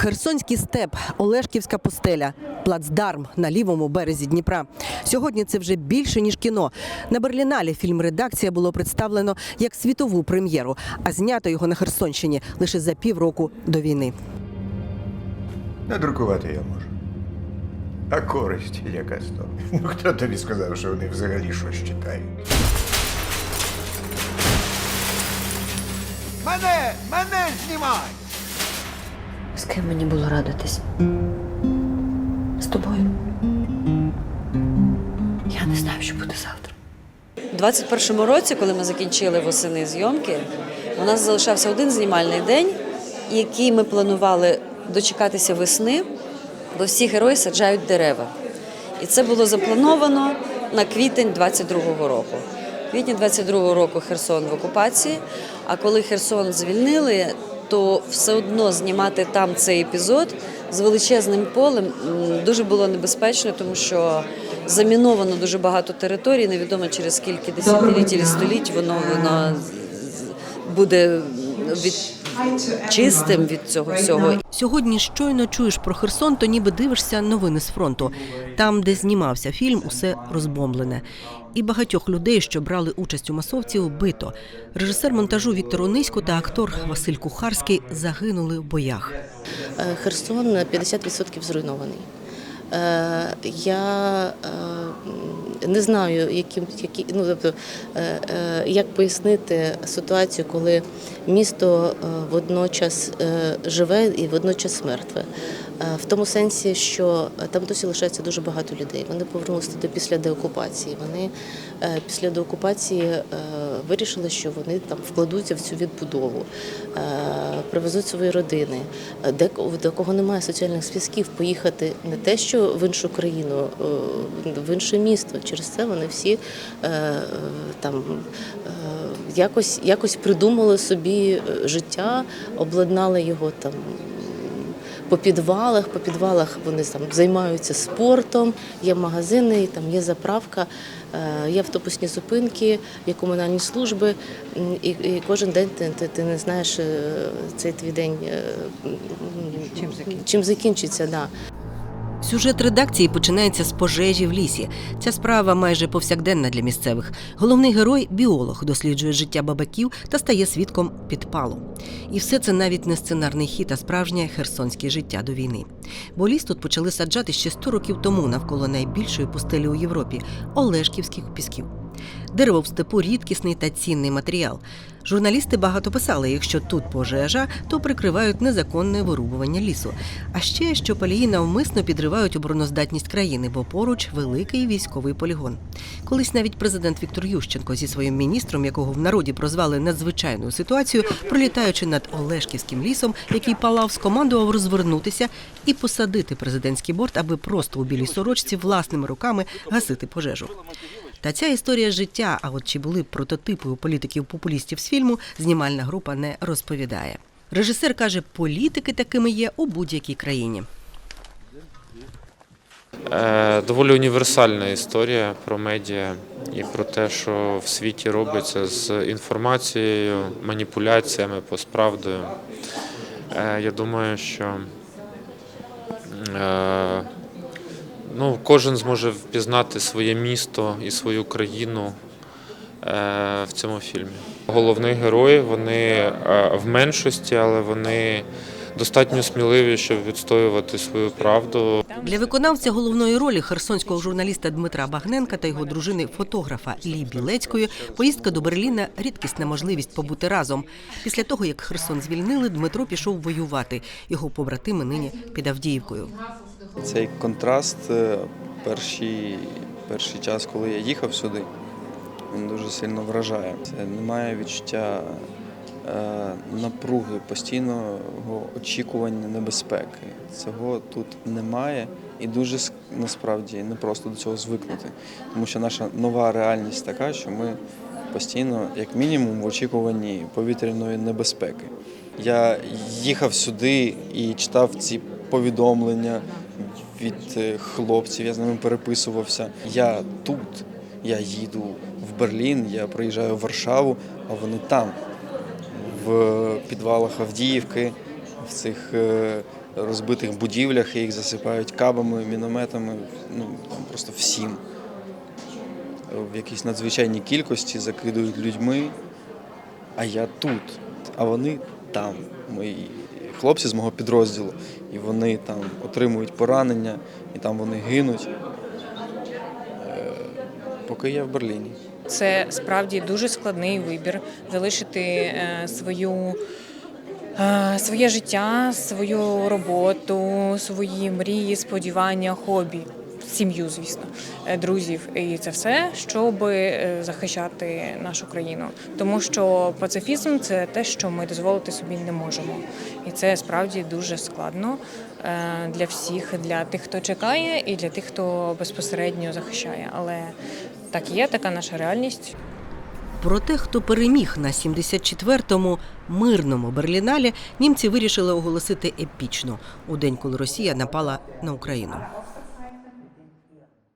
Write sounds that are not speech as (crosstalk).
Херсонський степ, Олешківська пустеля, плацдарм на лівому березі Дніпра. Сьогодні це вже більше ніж кіно. На Берліналі фільм редакція було представлено як світову прем'єру, а знято його на Херсонщині лише за півроку до війни. Надрукувати я можу. А користь яка з того? (laughs) Ну хто тобі сказав, що вони взагалі щось читають? Мене! Мене знімай! З ким мені було радитись? З тобою. Я не знаю, що буде завтра. У 21-му році, коли ми закінчили восени зйомки, у нас залишався один знімальний день, який ми планували дочекатися весни, бо всі герої саджають дерева. І це було заплановано на квітень 22-го року. Квітні 22-го року Херсон в окупації. А коли Херсон звільнили, то все одно знімати там цей епізод з величезним полем дуже було небезпечно, тому що заміновано дуже багато територій. Невідомо через скільки десятиліть і століть воно воно буде від чистим від цього всього. Сьогодні щойно чуєш про Херсон, то ніби дивишся новини з фронту. Там, де знімався фільм, усе розбомблене. І багатьох людей, що брали участь у масовці, вбито. Режисер монтажу Віктор Онисько та актор Василь Кухарський загинули в боях. Е, Херсон на 50% зруйнований. Я е, не знаю, яким, які, ну, тобто, е, е, як пояснити ситуацію, коли місто водночас живе і водночас мертве. Е, В тому сенсі, що там досі лишається дуже багато людей. Вони повернулися туди після деокупації. Вони е, після деокупації е, вирішили, що вони там вкладуться в цю відбудову, е, привезуть свої родини. Е, Де до кого немає соціальних зв'язків, поїхати не те, що в іншу країну, е, в інше місто. Через це вони всі е, е, там е, якось, якось придумали собі е, життя, обладнали його там по підвалах. По підвалах вони там займаються спортом, є магазини, там є заправка, е, є автобусні зупинки, є комунальні служби. І, і кожен день ти, ти, ти не знаєш е, цей твій день е, чим закінчиться. Да. Сюжет редакції починається з пожежі в лісі. Ця справа майже повсякденна для місцевих. Головний герой біолог, досліджує життя бабаків та стає свідком підпалу. І все це навіть не сценарний хід, а справжнє херсонське життя до війни. Бо ліс тут почали саджати ще 100 років тому навколо найбільшої пустелі у Європі Олешківських пісків. Дерево в степу рідкісний та цінний матеріал. Журналісти багато писали, якщо тут пожежа, то прикривають незаконне вирубування лісу. А ще що палії навмисно підривають обороноздатність країни, бо поруч великий військовий полігон. Колись навіть президент Віктор Ющенко зі своїм міністром, якого в народі прозвали надзвичайною ситуацією, пролітаючи над Олешківським лісом, який палав, скомандував розвернутися і посадити президентський борт, аби просто у білій сорочці власними руками гасити пожежу. Та ця історія життя, а от чи були прототипи у політиків-популістів з фільму, знімальна група не розповідає. Режисер каже, політики такими є у будь-якій країні. Е, Доволі універсальна історія про медіа і про те, що в світі робиться з інформацією, маніпуляціями, постправдою. Е, Я думаю, що е, ну, кожен зможе впізнати своє місто і свою країну е, в цьому фільмі. Головні герої вони е, в меншості, але вони достатньо сміливі, щоб відстоювати свою правду. Для виконавця головної ролі херсонського журналіста Дмитра Багненка та його дружини фотографа Лі Білецької поїздка до Берліна рідкісна можливість побути разом. Після того, як Херсон звільнили, Дмитро пішов воювати. Його побратими нині під Авдіївкою. Цей контраст е, перший, перший час, коли я їхав сюди, він дуже сильно вражає. Це немає відчуття е, напруги, постійного очікування небезпеки. Цього тут немає і дуже насправді непросто до цього звикнути. Тому що наша нова реальність така, що ми постійно, як мінімум, в очікуванні повітряної небезпеки. Я їхав сюди і читав ці повідомлення від е, хлопців, я з ними переписувався. Я тут, я їду в Берлін, я приїжджаю в Варшаву, а вони там, в підвалах Авдіївки, в цих е, розбитих будівлях, їх засипають кабами, мінометами, ну просто всім. В якійсь надзвичайній кількості закидують людьми, а я тут, а вони там. Мої хлопці з мого підрозділу, і вони там отримують поранення, і там вони гинуть. Е, Поки я в Берліні. Це справді дуже складний вибір залишити е, свою. е, Своє життя, свою роботу, свої мрії, сподівання, хобі, сім'ю, звісно, е, друзів, і це все, щоб е, захищати нашу країну. Тому що пацифізм це те, що ми дозволити собі не можемо, і це справді дуже складно е, для всіх, для тих, хто чекає, і для тих, хто безпосередньо захищає. Але так є, така наша реальність. Про те, хто переміг на 74-му мирному Берліналі, німці вирішили оголосити епічно у день, коли Росія напала на Україну.